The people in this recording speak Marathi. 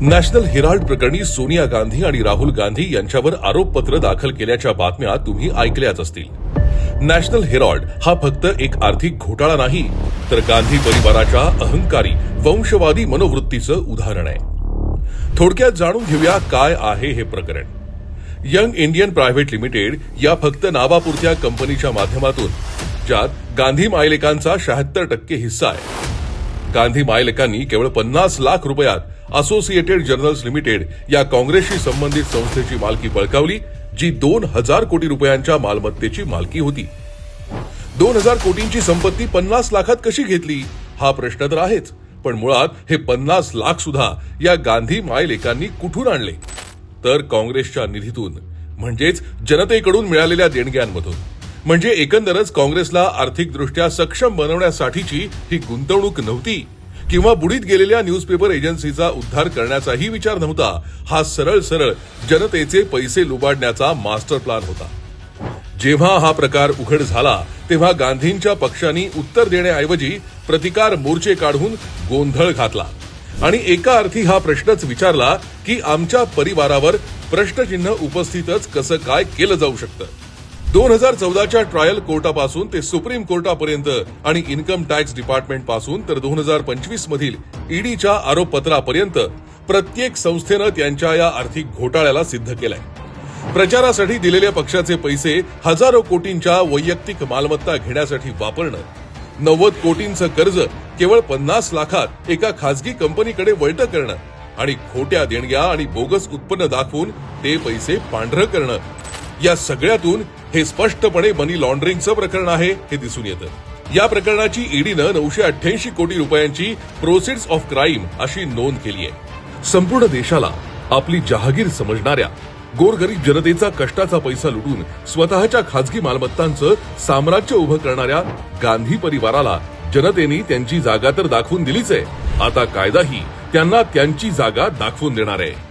नॅशनल हेराल्ड प्रकरणी सोनिया गांधी आणि राहुल गांधी यांच्यावर आरोपपत्र दाखल केल्याच्या बातम्या तुम्ही ऐकल्याच असतील. नॅशनल हेराल्ड हा फक्त एक आर्थिक घोटाळा नाही तर गांधी परिवाराच्या अहंकारी वंशवादी मनोवृत्तीचं उदाहरण आहे. थोडक्यात जाणून घेऊया काय आहे हे प्रकरण. यंग इंडियन प्रायव्हेट लिमिटेड या फक्त नावापुरत्या कंपनीच्या माध्यमातून ज्यात गांधी मायलेकांचा शहात्तर टक्के हिस्सा आहे. गांधी मायलेकांनी केवळ पन्नास लाख रुपयात असोसिएटेड जर्नल्स लिमिटेड या काँग्रेसशी संबंधित संस्थेची मालकी बळकावली जी दोन हजार कोटी रुपयांच्या मालमत्तेची मालकी होती. दोन हजार कोटींची संपत्ती पन्नास लाखात कशी घेतली? हा प्रश्न तर आहेच पण मुळात हे पन्नास लाख सुद्धा या गांधी मायलेकांनी कुठून आणले? तर काँग्रेसच्या निधीतून म्हणजेच जनतेकडून मिळालेल्या देणग्यांमधून. म्हणजे एकंदरच काँग्रेसला आर्थिकदृष्ट्या सक्षम बनवण्यासाठीची ही गुंतवणूक नव्हती. किंवा बुडीत गेलेल्या न्यूजपेपर एजन्सीचा उद्धार करण्याचाही विचार नव्हता. हा सरळ सरळ जनतेचे पैसे लुबाडण्याचा मास्टर प्लान होता. जेव्हा हा प्रकार उघड झाला तेव्हा गांधींच्या पक्षांनी उत्तर देण्याऐवजी प्रतिकार मोर्चे काढून गोंधळ घातला. आणि एका अर्थी हा प्रश्नच विचारला की आमच्या परिवारावर प्रश्नचिन्ह उपस्थितच कसं काय केलं जाऊ शकतं? दोन हजार चौदाच्या ट्रायल कोर्टापासून ते सुप्रीम कोर्टापर्यंत आणि इन्कम टॅक्स डिपार्टमेंटपासून तर दोन हजार पंचवीस मधील ईडीच्या आरोपपत्रापर्यंत प्रत्येक संस्थेनं त्यांच्या या आर्थिक घोटाळ्याला सिद्ध केलंय. प्रचारासाठी दिलेल्या पक्षाचे पैसे हजारो कोटींच्या वैयक्तिक मालमत्ता घेण्यासाठी वापरणं नव्वद कोटींचं कर्ज केवळ पन्नास लाखात एका खासगी कंपनीकडे वळतं करणं आणि खोट्या देणग्या आणि बोगस उत्पन्न दाखवून ते पैसे पांढरं करणं या सगळ्यातून हे स्पष्टपणे मनी लॉन्ड्रिंगचं प्रकरण आहे हे दिसून येतं. या प्रकरणाची ईडीनं नऊशे अठ्ठ्याऐंशी कोटी रुपयांची प्रोसिड्स ऑफ क्राईम अशी नोंद केली आहे. संपूर्ण देशाला आपली जहागीर समजणाऱ्या गोरगरीब जनतेचा कष्टाचा पैसा लुटून स्वतःच्या खाजगी मालमत्तांचं साम्राज्य उभं करणाऱ्या गांधी परिवाराला जनतेने त्यांची जागा तर दाखवून दिलीच आहे. आता कायदाही त्यांना त्यांची जागा दाखवून देणार आहे.